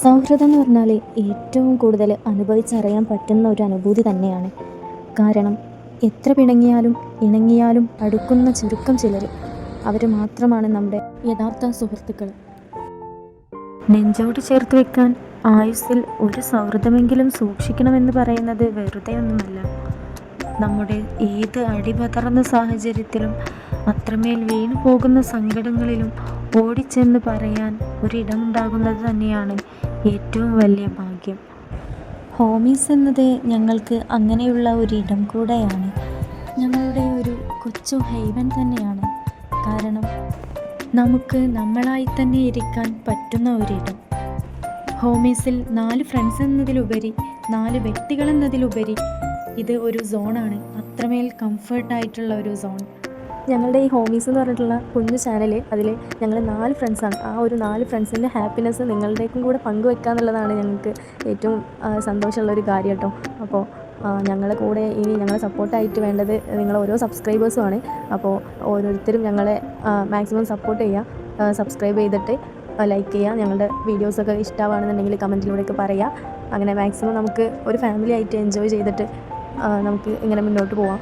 സൗഹൃദം എന്ന് പറഞ്ഞാൽ ഏറ്റവും കൂടുതൽ അനുഭവിച്ചറിയാൻ പറ്റുന്ന ഒരു അനുഭൂതി തന്നെയാണ്. കാരണം എത്ര പിണങ്ങിയാലും ഇണങ്ങിയാലും അടുക്കുന്ന ചുരുക്കം ചിലർ. അവർ മാത്രമാണ് നമ്മുടെ യഥാർത്ഥ സുഹൃത്തുക്കൾ. നെഞ്ചോട് ചേർത്ത് വെക്കാൻ ആയുസ്സിൽ ഒരു സൗഹൃദമെങ്കിലും സൂക്ഷിക്കണമെന്ന് പറയുന്നത് വെറുതെ ഒന്നുമല്ല നമ്മുടെ ഏത് അടിപതർന്ന സാഹചര്യത്തിലും അത്രമേൽ വീണു പോകുന്ന സങ്കടങ്ങളിലും ഓടിച്ചെന്ന് പറയാൻ ഒരിടമുണ്ടാകുന്നത് തന്നെയാണ് ഏറ്റവും വലിയ ഭാഗ്യം. ഹോമീസ് എന്നത് ഞങ്ങൾക്ക് അങ്ങനെയുള്ള ഒരിടം കൂടെയാണ്. ഞങ്ങളുടെ ഒരു കൊച്ചു ഹൈവൻ തന്നെയാണ്. കാരണം നമുക്ക് നമ്മളായി തന്നെ ഇരിക്കാൻ പറ്റുന്ന ഒരിടം. ഹോമീസിൽ നാല് ഫ്രണ്ട്സ് എന്നതിലുപരി നാല് വ്യക്തികൾ എന്നതിലുപരി ഇത് ഒരു സോണാണ്. അത്രമേൽ കംഫർട്ടായിട്ടുള്ള ഒരു സോൺ. ഞങ്ങളുടെ ഈ ഹോമീസ് എന്ന് പറഞ്ഞിട്ടുള്ള കുഞ്ഞു ചാനൽ അതിൽ ഞങ്ങൾ നാല് ഫ്രണ്ട്സാണ് ആ ഒരു നാല് ഫ്രണ്ട്സിന്റെ ഹാപ്പിനെസ് നിങ്ങളുടേക്കും കൂടെ പങ്കുവെക്കുക എന്നുള്ളതാണ് ഞങ്ങൾക്ക് ഏറ്റവും സന്തോഷമുള്ള ഒരു കാര്യം കേട്ടോ. അപ്പോൾ ഞങ്ങളുടെ കൂടെ ഇനി ഞങ്ങളെ സപ്പോർട്ടായിട്ട് വേണ്ടത് നിങ്ങൾ ഓരോ സബ്സ്ക്രൈബേഴ്സുമാണ് അപ്പോൾ ഓരോരുത്തരും ഞങ്ങളെ മാക്സിമം സപ്പോർട്ട് ചെയ്യുക സബ്സ്ക്രൈബ് ചെയ്തിട്ട് ലൈക്ക് ചെയ്യുക ഞങ്ങളുടെ വീഡിയോസൊക്കെ ഇഷ്ടമാണെന്നുണ്ടെങ്കിൽ കമന്റിലൂടെയൊക്കെ പറയുക അങ്ങനെ മാക്സിമം നമുക്ക് ഒരു ഫാമിലി ആയിട്ട് എൻജോയ് ചെയ്തിട്ട് നമുക്ക് ഇങ്ങനെ മുന്നോട്ട് പോവാം.